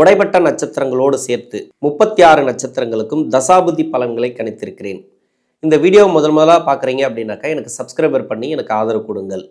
உடைப்பட்ட நட்சத்திரங்களோடு சேர்த்து முப்பத்தி ஆறு நட்சத்திரங்களுக்கும் தசாபுத்தி பலன்களை கணித்திருக்கிறேன். இந்த வீடியோ முதல் முதலாக பார்க்குறீங்க அப்படின்னாக்கா எனக்கு சப்ஸ்கிரைபர் பண்ணி எனக்கு ஆதரவு கொடுங்கள்.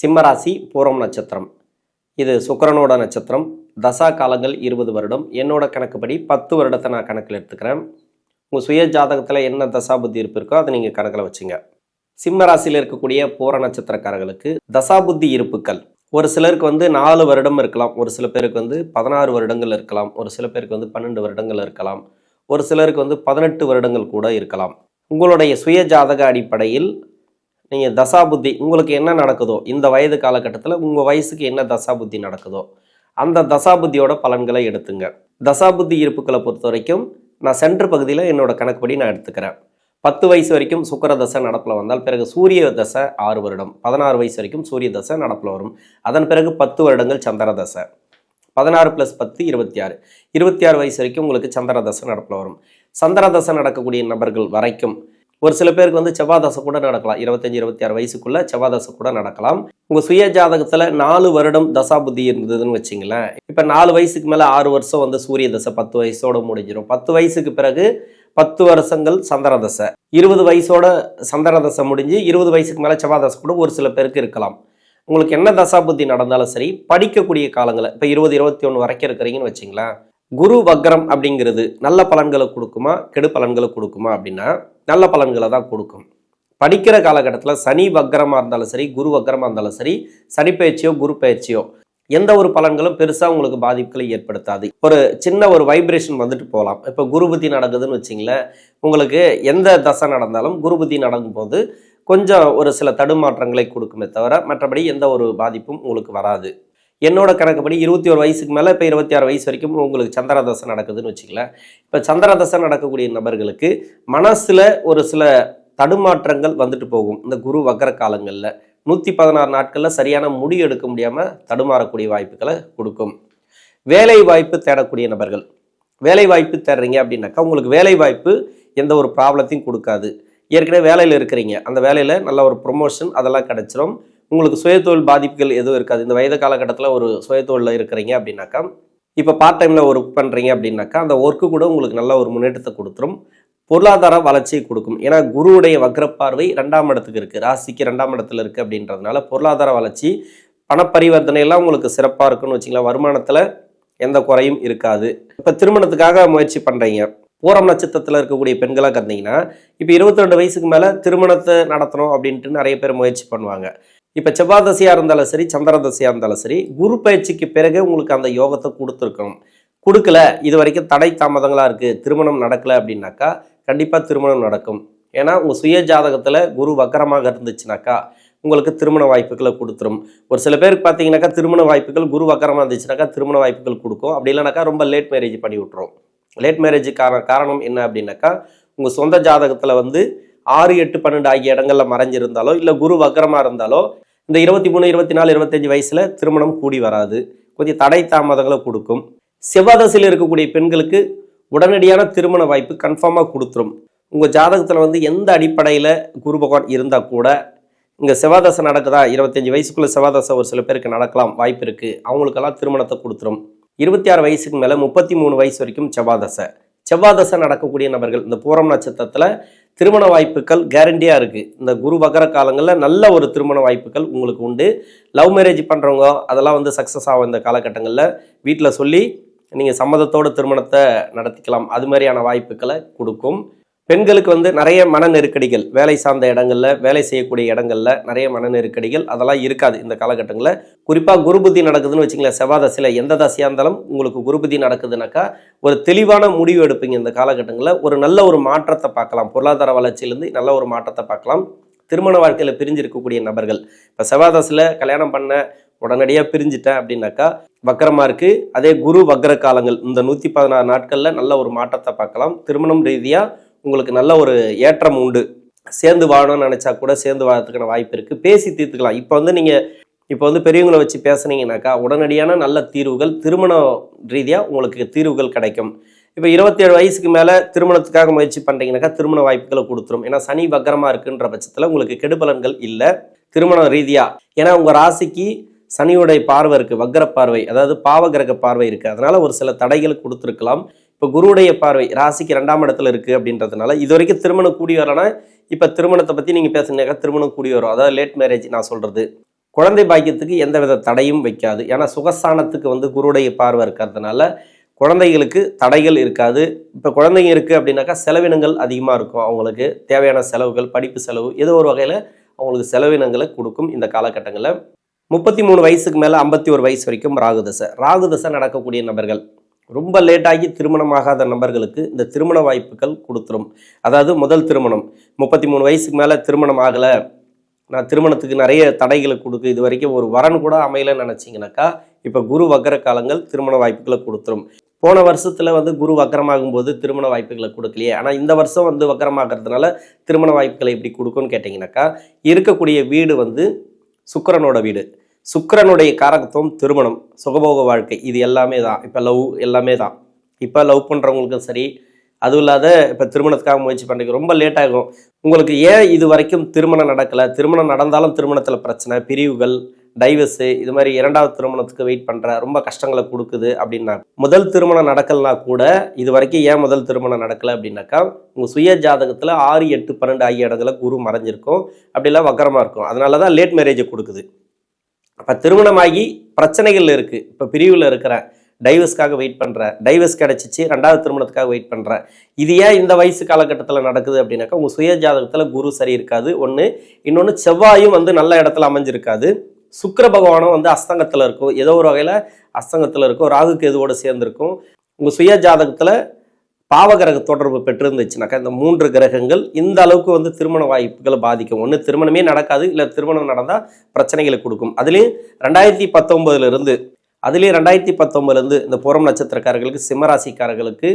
சிம்மராசி பூரம் நட்சத்திரம். இது சுக்கரனோட நட்சத்திரம். தசா காலங்கள் இருபது வருடம். என்னோட கணக்குப்படி பத்து வருடத்தை நான் கணக்கில் எடுத்துக்கிறேன். உங்கள் சுய ஜாதகத்தில் என்ன தசாபுத்தி இருப்பு இருக்கோ அதை நீங்கள் கணக்கில் வச்சுங்க. சிம்ம ராசியில் இருக்கக்கூடிய பூர நட்சத்திரக்காரர்களுக்கு தசாபுத்தி இருப்புக்கள். ஒரு சிலருக்கு வந்து நாலு வருடம் இருக்கலாம். ஒரு சில பேருக்கு வந்து பதினாறு வருடங்கள் இருக்கலாம். ஒரு சில பேருக்கு வந்து பன்னெண்டு வருடங்கள் இருக்கலாம். ஒரு சிலருக்கு வந்து பதினெட்டு வருடங்கள் கூட இருக்கலாம். உங்களுடைய சுய ஜாதக அடிப்படையில் நீங்கள் தசாபுத்தி உங்களுக்கு என்ன நடக்குதோ இந்த வயது காலகட்டத்தில் உங்கள் வயசுக்கு என்ன தசாபுத்தி நடக்குதோ அந்த தசாபுத்தியோட பலன்களை எடுத்துங்க. தசாபுத்தி இருப்புக்களை பொறுத்த வரைக்கும் நான் சென்ட்ரு பகுதியில் என்னோட கணக்குப்படி நான் எடுத்துக்கிறேன். பத்து வயசு வரைக்கும் சுக்கர தசை நடப்பில் வந்தால் பிறகு சூரிய தசை ஆறு வருடம். பதினாறு வயசு வரைக்கும் சூரிய தசை நடப்பில் வரும். அதன் பிறகு பத்து வருடங்கள் சந்திர தசை. பதினாறு ப்ளஸ் பத்து இருபத்தி ஆறு. இருபத்தி ஆறு வயசு வரைக்கும் உங்களுக்கு சந்திர தசை நடப்பில் வரும். சந்திர தசை நடக்கக்கூடிய நபர்கள் வரைக்கும் ஒரு சில பேருக்கு வந்து செவ்வாய் கூட நடக்கலாம். இருபத்தஞ்சி இருபத்தி ஆறு வயசுக்குள்ள செவ்வாய் கூட நடக்கலாம். உங்கள் சுய ஜாதகத்தில் நாலு வருடம் தசா புத்தி இருந்ததுன்னு வச்சிங்களேன். இப்போ நாலு வயசுக்கு மேலே ஆறு வருஷம் வந்து சூரிய தசை பத்து வயசோட முடிஞ்சிடும் பத்து வயசுக்கு பிறகு பத்து வருஷங்கள் சந்திரதசை. இருபது வயசோட சந்திரதசை முடிஞ்சு இருபது வயசுக்கு மேலே செவ்வாய் கூட ஒரு சில பேருக்கு இருக்கலாம். உங்களுக்கு என்ன தசா புத்தி நடந்தாலும் சரி படிக்கக்கூடிய காலங்களை இப்போ இருபது இருபத்தி ஒன்று வரைக்கும் இருக்கிறீங்கன்னு வச்சிங்களேன் குரு வக்ரம் அப்படிங்கிறது நல்ல பலன்களை கொடுக்குமா கெடு பலன்களை கொடுக்குமா அப்படின்னா நல்ல பலன்களை தான் கொடுக்கும். படிக்கிற காலகட்டத்தில் சனி வக்ரமாக இருந்தாலும் சரி குரு வக்ரமாக இருந்தாலும் சரி சனி பயிற்சியோ குரு பயிற்சியோ எந்த ஒரு பலன்களும் பெருசாக உங்களுக்கு பாதிப்புகளை ஏற்படுத்தாது. ஒரு சின்ன ஒரு வைப்ரேஷன் வந்துட்டு போகலாம் இப்போ குருபுத்தி நடக்குதுன்னு வச்சிங்களேன் உங்களுக்கு எந்த தசை நடந்தாலும் குருபுத்தி நடக்கும்போது கொஞ்சம் ஒரு சில தடுமாற்றங்களை கொடுக்குமே தவிர மற்றபடி எந்த ஒரு பாதிப்பும் உங்களுக்கு வராது. என்னோட கணக்குப்படி இருபத்தி ஒரு வயசுக்கு மேலே இப்போ இருபத்தி ஆறு வயசு வரைக்கும் உங்களுக்கு சந்திர தசை நடக்குதுன்னு வச்சுக்கலேன் இப்போ சந்திர தசை நடக்கக்கூடிய நபர்களுக்கு மனசில் ஒரு சில தடுமாற்றங்கள் வந்துட்டு போகும். இந்த குரு வக்கர காலங்களில். நூற்றி பதினாறு நாட்களில் சரியான முடிவு எடுக்க முடியாமல் தடுமாறக்கூடிய வாய்ப்புகளை கொடுக்கும். வேலை வாய்ப்பு தேடக்கூடிய நபர்கள். வேலை வாய்ப்பு தேடுறீங்க அப்படின்னாக்கா உங்களுக்கு வேலை வாய்ப்பு எந்த ஒரு ப்ராப்ளத்தையும் கொடுக்காது. ஏற்கனவே வேலையில் இருக்கிறீங்க. அந்த வேலையில் நல்ல ஒரு ப்ரொமோஷன் அதெல்லாம் கிடச்சிரும். உங்களுக்கு சுயதொழில் பாதிப்புகள் எதுவும் இருக்காது. இந்த வயது காலகட்டத்தில் ஒரு சுயத்தொழிலில் இருக்கிறீங்க அப்படின்னாக்கா இப்போ பார்ட் டைமில் ஒர்க் பண்ணுறீங்க அப்படின்னாக்கா அந்த ஒர்க்கு கூட உங்களுக்கு நல்ல ஒரு முன்னேற்றத்தை கொடுத்துரும். பொருளாதார வளர்ச்சியை கொடுக்கும். ஏன்னா குருவுடைய வக்ரப்பார்வை ரெண்டாம் இடத்துக்கு இருக்குது ராசிக்கு ரெண்டாம் இடத்துல இருக்குது அப்படின்றதுனால பொருளாதார வளர்ச்சி பணப்பரிவர்த்தனையெல்லாம் உங்களுக்கு சிறப்பாக இருக்குன்னு வச்சிங்களா வருமானத்தில் எந்த குறையும் இருக்காது. இப்போ திருமணத்துக்காக முயற்சி பண்ணுறீங்க பூரம் நட்சத்திரத்தில் இருக்கக்கூடிய பெண்களாக கந்தீங்கன்னா இப்போ இருபத்தி ரெண்டு வயசுக்கு மேலே திருமணத்தை நடத்தணும் அப்படின்ட்டு நிறைய பேர் முயற்சி பண்ணுவாங்க. இப்போ செவ்வாய் தசையாக இருந்தாலும் சரி சந்திர தசையாக இருந்தாலும் சரி குரு பயிற்சிக்கு பிறகு உங்களுக்கு அந்த யோகத்தை கொடுத்துருக்கணும். கொடுக்கல. இது வரைக்கும் தடை தாமதங்களாக இருக்குது திருமணம் நடக்கலை அப்படின்னாக்கா கண்டிப்பாக திருமணம் நடக்கும். ஏன்னா உங்கள் சுய ஜாதகத்தில் குரு வக்கரமாக இருந்துச்சுனாக்கா உங்களுக்கு திருமண வாய்ப்புகளை கொடுத்துரும். ஒரு சில பேருக்கு பார்த்தீங்கன்னாக்கா திருமண வாய்ப்புகள் குரு வக்கரமாக இருந்துச்சுனாக்கா திருமண வாய்ப்புகள் கொடுக்கும். அப்படி இல்லைனாக்கா ரொம்ப லேட் மேரேஜ் பண்ணி விட்ரும் லேட் மேரேஜ் காரணம் காரணம் என்ன அப்படின்னாக்கா உங்கள் சொந்த ஜாதகத்தில் வந்து ஆறு எட்டு பன்னெண்டு ஆகிய இடங்களில் மறைஞ்சிருந்தாலோ இல்லை குரு வக்கரமாக இருந்தாலோ இந்த இருபத்தி மூணு இருபத்தி நாலு இருபத்தஞ்சு வயசில் திருமணம் கூடி வராது. கொஞ்சம் தடை தாமதங்களை கொடுக்கும். செவ்வாதசையில் இருக்கக்கூடிய பெண்களுக்கு உடனடியான திருமண வாய்ப்பு கன்ஃபார்மாக கொடுத்துரும். உங்கள் ஜாதகத்தில் வந்து எந்த அடிப்படையில் குரு பகவான் இருந்தால் கூட இங்கே செவாதசை நடக்குதா? இருபத்தஞ்சி வயசுக்குள்ளே செவ்வாதசை ஒரு சில பேருக்கு நடக்கலாம் வாய்ப்பு இருக்குது அவங்களுக்கெல்லாம் திருமணத்தை கொடுத்துரும். இருபத்தி ஆறு வயசுக்கு மேலே முப்பத்தி மூணு வயசு வரைக்கும் செவ்வாதசை. செவ்வாதசை நடக்கக்கூடிய நபர்கள் இந்த பூரம் நட்சத்திரத்தில் திருமண வாய்ப்புகள் கேரண்டியாக இருக்குது இந்த குரு வகர காலங்களில் நல்ல ஒரு திருமண வாய்ப்புகள் உங்களுக்கு உண்டு. லவ் மேரேஜ் பண்ணுறவங்க அதெல்லாம் வந்து சக்ஸஸ் ஆகும் இந்த காலகட்டங்களில். வீட்டில் சொல்லி நீங்கள் சம்மதத்தோட திருமணத்தை நடத்திக்கலாம். அது மாதிரியான வாய்ப்புகளை கொடுக்கும். பெண்களுக்கு வந்து நிறைய மன நெருக்கடிகள் வேலை சார்ந்த இடங்களில் வேலை செய்யக்கூடிய இடங்களில் நிறைய மன நெருக்கடிகள் அதெல்லாம் இருக்காது இந்த காலகட்டங்களில். குறிப்பாக குருபுத்தி நடக்குதுன்னு வச்சுங்களேன் செவ்வாய் தசையில் எந்த தசையாக இருந்தாலும் உங்களுக்கு குருபுத்தி நடக்குதுனாக்கா ஒரு தெளிவான முடிவு எடுப்பீங்க இந்த காலகட்டங்களில். ஒரு நல்ல ஒரு மாற்றத்தை பார்க்கலாம். பொருளாதார வளர்ச்சியிலேருந்து நல்ல ஒரு மாற்றத்தை பார்க்கலாம். திருமண வாழ்க்கையில் பிரிஞ்சிருக்கக்கூடிய நபர்கள். இப்போ செவ்வாதசில் கல்யாணம் பண்ண உடனடியாக பிரிஞ்சிட்டேன் அப்படின்னாக்கா வக்கரமாக இருக்குது அதே குரு வக்கர காலங்கள் இந்த நூற்றி பதினாறு நாட்களில் நல்ல ஒரு மாற்றத்தை பார்க்கலாம். திருமணம் ரீதியாக உங்களுக்கு நல்ல ஒரு ஏற்றம் உண்டு. சேர்ந்து வாழணும்னு நினச்சா கூட சேர்ந்து வாழறதுக்கான வாய்ப்பு இருக்குது பேசி தீர்த்துக்கலாம். இப்போ வந்து நீங்கள் இப்போ வந்து பெரியவங்களை வச்சு பேசுனீங்கனாக்கா உடனடியான நல்ல தீர்வுகள் திருமண ரீதியாக உங்களுக்கு தீர்வுகள் கிடைக்கும். இப்போ இருபத்தேழு வயசுக்கு மேலே திருமணத்துக்காக முயற்சி பண்ணுறீங்கனாக்கா திருமண வாய்ப்புகளை கொடுத்துரும். ஏன்னா சனி வக்கரமாக இருக்குன்ற பட்சத்தில் உங்களுக்கு கெடுபலன்கள் இல்லை. திருமண ரீதியாக ஏன்னா உங்கள் ராசிக்கு சனியுடைய பார்வை இருக்குது வக்கர பார்வை அதாவது பாவகிரக பார்வை இருக்குது அதனால் ஒரு சில தடைகள் கொடுத்துருக்கலாம். இப்போ குருவுடைய பார்வை ராசிக்கு ரெண்டாம் இடத்துல இருக்குது அப்படின்றதுனால இது வரைக்கும் திருமணம் கூடி வரலன்னா இப்போ திருமணத்தை பற்றி நீங்கள் பேசுனீங்க திருமணம் கூடி வரும். அதாவது லேட் மேரேஜ் நான் சொல்கிறது குழந்தை பாக்கியத்துக்கு எந்த வித தடையும் வைக்காது. ஏன்னா சுகஸ்தானத்துக்கு வந்து குருவுடைய பார்வை இருக்கிறதுனால குழந்தைகளுக்கு தடைகள் இருக்காது. இப்போ குழந்தைங்க இருக்குது அப்படின்னாக்கா செலவினங்கள் அதிகமாக இருக்கும் அவங்களுக்கு. தேவையான செலவுகள் படிப்பு செலவு ஏதோ ஒரு வகையில் அவங்களுக்கு செலவினங்களை கொடுக்கும் இந்த காலகட்டங்களில். முப்பத்தி மூணு வயசுக்கு மேலே ஐம்பத்தி ஒரு வயசு வரைக்கும் ராகுதசை. ராகுதசை நடக்கக்கூடிய நபர்கள் ரொம்ப லேட்டாகி திருமணமாகாத நபர்களுக்கு இந்த திருமண வாய்ப்புகள் கொடுத்துரும். அதாவது முதல் திருமணம் முப்பத்தி மூணு வயசுக்கு மேலே திருமணம் ஆகலை நான் திருமணத்துக்கு நிறைய தடைகளை கொடுக்கு இது வரைக்கும் ஒரு வரன் கூட அமையலைன்னு நினச்சிங்கனாக்கா இப்போ குரு வக்கர காலங்கள் திருமண வாய்ப்புகளை கொடுத்துரும். போன வருஷத்தில் வந்து குரு வக்கரமாகும் போது திருமண வாய்ப்புகளை கொடுக்கலையே. ஆனால் இந்த வருஷம் வந்து வக்கரமாகிறதுனால திருமண வாய்ப்புகளை எப்படி கொடுக்கும்னு கேட்டிங்கனாக்கா இருக்கக்கூடிய வீடு வந்து சுக்கரனோட வீடு. சுக்கிரனுடைய காரகத்துவம் திருமணம் சுகபோக வாழ்க்கை இது எல்லாமே தான். இப்போ லவ் எல்லாமே தான். இப்போ லவ் பண்ணுறவங்களுக்கும் சரி அதுவும் இல்லாத இப்போ திருமணத்துக்காக முயற்சி பண்ணுறதுக்கு ரொம்ப லேட் ஆகும். உங்களுக்கு ஏன் இது வரைக்கும் திருமணம் நடக்கலை? திருமணம் நடந்தாலும் திருமணத்தில் பிரச்சனை பிரிவுகள் டைவர்ஸு இது மாதிரி இரண்டாவது திருமணத்துக்கு வெயிட் பண்ணுற ரொம்ப கஷ்டங்களை கொடுக்குது அப்படின்னா முதல் திருமணம் நடக்கலனா கூட இது வரைக்கும் ஏன் முதல் திருமணம் நடக்கலை அப்படின்னாக்கா உங்கள் சுய ஜாதகத்தில் ஆறு எட்டு பன்னெண்டு ஆகிய இடத்துல குரு மறைஞ்சிருக்கும். அப்படிலாம் வக்கரமாக இருக்கும். அதனால தான் லேட் மேரேஜை கொடுக்குது. அப்போ திருமணமாகி பிரச்சனைகள் இருக்குது இப்போ பிரிவில் இருக்கிறேன் டைவர்ஸ்க்காக வெயிட் பண்ணுறேன் டைவர்ஸ் கிடச்சிச்சு ரெண்டாவது திருமணத்துக்காக வெயிட் பண்ணுறேன் இது ஏன் இந்த வயசு காலகட்டத்தில் நடக்குது அப்படின்னாக்கா உங்கள் சுய ஜாதகத்தில் குரு சரி இருக்காது. ஒன்று இன்னொன்று செவ்வாயும் வந்து நல்ல இடத்துல அமைஞ்சிருக்காது. சுக்கிர பகவானும் வந்து அஸ்தங்கத்தில் இருக்கும். ஏதோ ஒரு வகையில் அஸ்தங்கத்தில் இருக்கும். ராகு கேதுவோடு சேர்ந்துருக்கும். உங்கள் சுய ஜாதகத்தில் பாவகிரக தொடர்பு பெற்றிருந்துச்சுனாக்கா இந்த மூன்று கிரகங்கள் இந்த அளவுக்கு வந்து திருமண வாய்ப்புகளை பாதிக்கும். ஒன்று திருமணமே நடக்காது இல்லை திருமணம் நடந்தால் பிரச்சனைகளை கொடுக்கும். அதுலேயும் ரெண்டாயிரத்தி பத்தொம்பதுலேருந்து அதுலேயும் ரெண்டாயிரத்தி பத்தொம்பதுலேருந்து இந்த புறம் நட்சத்திரக்காரர்களுக்கு சிம்மராசிக்காரர்களுக்கு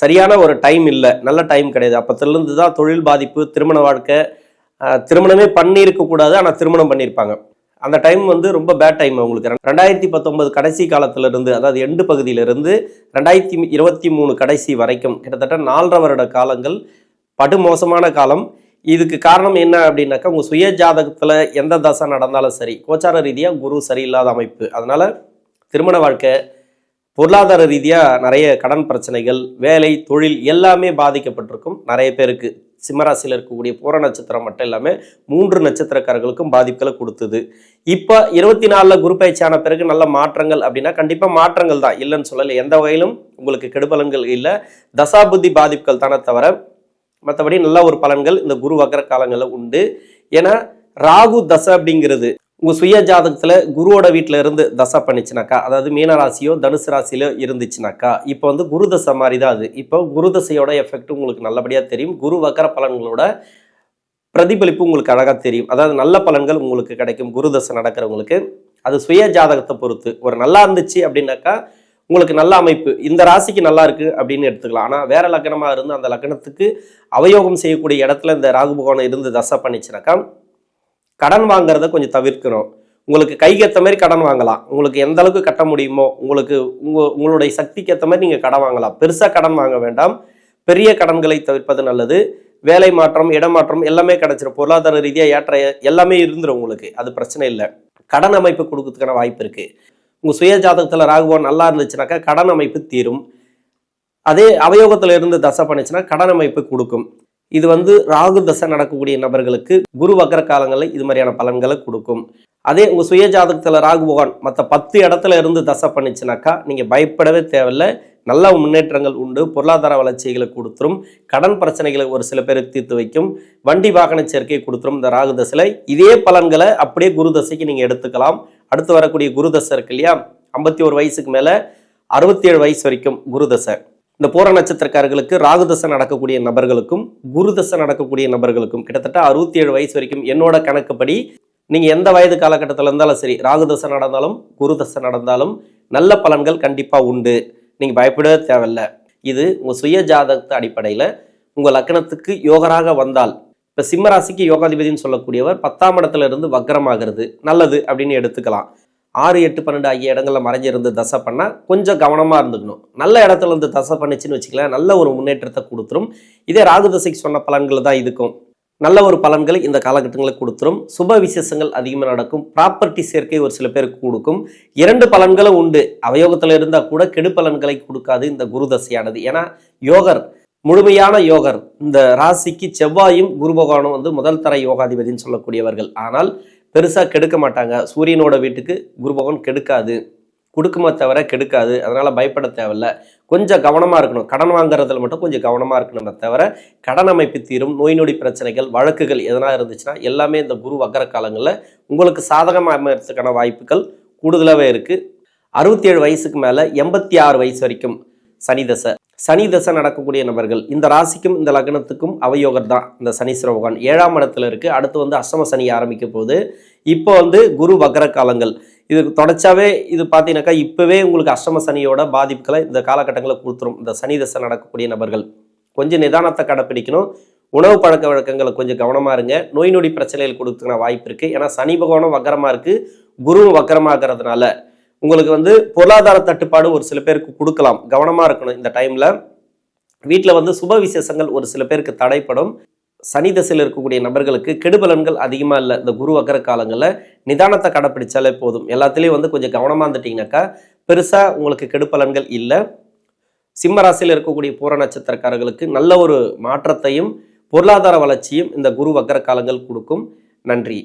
சரியான ஒரு டைம் இல்லை. நல்ல டைம் கிடையாது. அப்போத்துலேருந்து தான் தொழில் பாதிப்பு திருமண வாழ்க்கை திருமணமே பண்ணியிருக்கக்கூடாது ஆனால் திருமணம் பண்ணியிருப்பாங்க. அந்த டைம் வந்து ரொம்ப பேட் டைம் அவங்களுக்கு ரெண்டாயிரத்தி பத்தொன்பது கடைசி காலத்திலிருந்து அதாவது எண்டு பகுதியிலிருந்து ரெண்டாயிரத்தி இருபத்தி மூணு கடைசி வரைக்கும் கிட்டத்தட்ட நாலரை வருட காலங்கள் படுமோசமான காலம். இதுக்கு காரணம் என்ன அப்படின்னாக்கா உங்கள் சுய ஜாதகத்தில் எந்த தசை நடந்தாலும் சரி கோச்சார ரீதியாக குரு சரியில்லாத அமைப்பு. அதனால் திருமண வாழ்க்கை பொருளாதார ரீதியாக நிறைய கடன் பிரச்சனைகள் வேலை தொழில் எல்லாமே பாதிக்கப்பட்டிருக்கும். நிறைய பேருக்கு. சிம்மராசியில் இருக்கக்கூடிய பூர நட்சத்திரம் மட்டும் இல்லாமல் மூன்று நட்சத்திரக்காரர்களுக்கும் பாதிப்புகளை கொடுத்தது. இப்போ இருபத்தி நாலில் குரு பயிற்சியான பிறகு நல்ல மாற்றங்கள் அப்படின்னா கண்டிப்பாக மாற்றங்கள் தான். இல்லைன்னு சொல்லலை. எந்த வகையிலும் உங்களுக்கு கெடுபலன்கள் இல்லை. தசாபுத்தி பாதிப்புகள் தானே தவிர மற்றபடி நல்ல ஒரு பலன்கள் இந்த குரு வக்கர காலங்களில் உண்டு. ஏன்னா ராகு தசை அப்படிங்கிறது உங்கள் சுய ஜாதகத்தில் குருவோட வீட்டில் இருந்து தசை பண்ணிச்சுனாக்கா அதாவது மீன ராசியோ தனுசு ராசியிலோ இருந்துச்சுனாக்கா இப்போ வந்து குரு தசை மாதிரி தான் அது. இப்போ குரு தசையோட எஃபெக்ட் உங்களுக்கு நல்லபடியாக தெரியும். குரு வக்கர பலன்களோட பிரதிபலிப்பு உங்களுக்கு அழகாக தெரியும். அதாவது நல்ல பலன்கள் உங்களுக்கு கிடைக்கும். குரு தசை நடக்கிறவங்களுக்கு. அது சுய ஜாதகத்தை பொறுத்து. ஒரு நல்லா இருந்துச்சு அப்படின்னாக்கா உங்களுக்கு நல்ல அமைப்பு. இந்த ராசிக்கு நல்லா இருக்கு அப்படின்னு எடுத்துக்கலாம். ஆனால் வேற லக்னமாக இருந்து அந்த லக்னத்துக்கு அவயோகம் செய்யக்கூடிய இடத்துல இந்த ராகு பகவான் இருந்து தசை பண்ணிச்சுனாக்கா கடன் வாங்குறத கொஞ்சம் தவிர்க்கணும். உங்களுக்கு கைக்கு ஏற்ற மாதிரி கடன் வாங்கலாம். உங்களுக்கு எந்த அளவுக்கு கட்ட முடியுமோ உங்களுக்கு உங்க உங்களுடைய சக்திக்கு ஏற்ற மாதிரி நீங்கள் கடன் வாங்கலாம். பெருசாக கடன் வாங்க வேண்டாம். பெரிய கடன்களை தவிர்ப்பது நல்லது. வேலை மாற்றம் இடமாற்றம் எல்லாமே கிடைச்சிரும். பொருளாதார ரீதியாக ஏற்ற எல்லாமே இருந்துடும் உங்களுக்கு. அது பிரச்சனை இல்லை. கடன் அமைப்பு கொடுக்கறதுக்கான வாய்ப்பு இருக்குது உங்கள் சுய ஜாதகத்தில் ராகுபவன் நல்லா இருந்துச்சுனாக்கா கடன் அமைப்பு தீரும். அதே அவயோகத்தில் இருந்து தசை பண்ணுச்சுன்னா கடன் அமைப்பு கொடுக்கும். இது வந்து ராகு தசை நடக்கக்கூடிய நபர்களுக்கு குரு வக்கர காலங்களில் இது மாதிரியான பலன்களை கொடுக்கும். அதே உங்கள் சுய ஜாதகத்தில் ராகு பகவான் மற்ற பத்து இடத்துல இருந்து தசை பண்ணிச்சுனாக்கா நீங்கள் பயப்படவே தேவையில்லை. நல்ல முன்னேற்றங்கள் உண்டு. பொருளாதார வளர்ச்சிகளை கொடுத்துரும். கடன் பிரச்சனைகளை ஒரு சில பேருக்கு தீர்த்து வைக்கும். வண்டி வாகன சேர்க்கை கொடுத்துரும் இந்த ராகு தசையில். இதே பலன்களை அப்படியே குரு தசைக்கு நீங்கள் எடுத்துக்கலாம். அடுத்து வரக்கூடிய குரு தசை இருக்கு இல்லையா? ஐம்பத்தி ஒரு வயசுக்கு மேலே அறுபத்தி ஏழு வயசு வரைக்கும் குரு தசை. இந்த பூர நட்சத்திரக்காரர்களுக்கு ராகுதசை நடக்கக்கூடிய நபர்களுக்கும் குருதசை நடக்கக்கூடிய நபர்களுக்கும் கிட்டத்தட்ட அறுபத்தி ஏழு வயசு வரைக்கும் என்னோட கணக்குப்படி நீங்கள் எந்த வயது காலகட்டத்தில் இருந்தாலும் சரி ராகுதசை நடந்தாலும் குருதசை நடந்தாலும் நல்ல பலன்கள் கண்டிப்பாக உண்டு. நீங்கள் பயப்படவே தேவையில்ல. இது உங்கள் சுய ஜாதகத்து அடிப்படையில் உங்கள் லக்னத்துக்கு யோகராக வந்தால் இப்போ சிம்மராசிக்கு யோகாதிபதினு சொல்லக்கூடியவர் பத்தாம் இடத்துல இருந்து வக்ரமாகிறது நல்லது அப்படின்னு எடுத்துக்கலாம். ஆறு எட்டு பன்னெண்டு ஆகிய இடங்களில் மறைஞ்சிருந்து தசை பண்ணால் கொஞ்சம் கவனமாக இருந்துக்கணும். நல்ல இடத்துல இருந்து தசை பண்ணிச்சுன்னு வச்சுக்கலாம் நல்ல ஒரு முன்னேற்றத்தை கொடுத்துரும். இதே ராகு தசைக்கு சொன்ன பலன்கள் தான் இருக்கும் நல்ல ஒரு பலன்களை இந்த காலகட்டங்களுக்கு கொடுத்துரும். சுப விசேஷங்கள் அதிகமாக நடக்கும். ப்ராப்பர்ட்டி சேர்க்கை ஒரு சில பேருக்கு கொடுக்கும். இரண்டு பலன்களும் உண்டு. அவயோகத்தில் இருந்தால் கூட கெடு பலன்களை கொடுக்காது இந்த குரு தசையானது. ஏன்னா யோகர் முழுமையான யோகர். இந்த ராசிக்கு செவ்வாயும் குரு பகவானும் வந்து முதல் தர யோகாதிபதினு சொல்லக்கூடியவர்கள். ஆனால் பெருசாக கெடுக்க மாட்டாங்க. சூரியனோட வீட்டுக்கு குரு பகவான் கெடுக்காது. கொடுக்குமா தவிர கெடுக்காது. அதனால் பயப்பட தேவையில்ல. கொஞ்சம் கவனமாக இருக்கணும். கடன் வாங்குறதுல மட்டும் கொஞ்சம் கவனமாக இருக்கணுமே தவிர கடன் அமைப்பு தீரும் நோய் நொடி பிரச்சனைகள் வழக்குகள் எதனா இருந்துச்சுன்னா எல்லாமே இந்த குரு வக்கர காலங்களில் உங்களுக்கு சாதகமாக அமையறதுக்கான வாய்ப்புகள் கூடுதலாகவே இருக்குது அறுபத்தேழு வயசுக்கு மேலே எண்பத்தி ஆறு வயசு வரைக்கும் சனி தசை. சனி தசை நடக்கக்கூடிய நபர்கள் இந்த ராசிக்கும் இந்த லக்னத்துக்கும் அவயோகர் தான். இந்த சனீஸ்வர பகவான் ஏழாம் இடத்துல இருக்குது அடுத்து வந்து அஷ்டம சனி ஆரம்பிக்க போகுது. இப்போ வந்து குரு வக்ர காலங்கள். இது தொடச்சாவே இது பார்த்தீங்கன்னாக்கா இப்போவே உங்களுக்கு அஷ்டம சனியோட பாதிப்புகளை இந்த காலகட்டங்களை கொடுத்துரும் இந்த சனி தசை நடக்கக்கூடிய நபர்கள். கொஞ்சம் நிதானத்தை கடைப்பிடிக்கணும். உணவு பழக்க வழக்கங்களை கொஞ்சம் கவனமா இருங்க. நோய் நொடி பிரச்சனைகள் கொடுத்துக்கிற வாய்ப்பு இருக்குது ஏன்னா சனி பகவானும் வக்கரமாக இருக்குது குருவும் வக்கரமாகிறதுனால உங்களுக்கு வந்து பொருளாதார தட்டுப்பாடு ஒரு சில பேருக்கு கொடுக்கலாம். கவனமாக இருக்கணும் இந்த டைமில் வீட்டில் வந்து சுப விசேஷங்கள் ஒரு சில பேருக்கு தடைப்படும். சனி தசையில் இருக்கக்கூடிய நபர்களுக்கு கெடுபலன்கள் அதிகமாக இல்லை. இந்த குரு வக்கர காலங்களில் நிதானத்தை கடைப்பிடிச்சாலே போதும். எல்லாத்துலேயும் வந்து கொஞ்சம் கவனமாக இருந்துட்டிங்கனாக்கா பெருசாக உங்களுக்கு கெடுபலன்கள் இல்லை. சிம்ம ராசியில் இருக்கக்கூடிய பூர நட்சத்திரக்காரர்களுக்கு நல்ல ஒரு மாற்றத்தையும் பொருளாதார வளர்ச்சியும் இந்த குரு வக்கர காலங்கள் கொடுக்கும். நன்றி.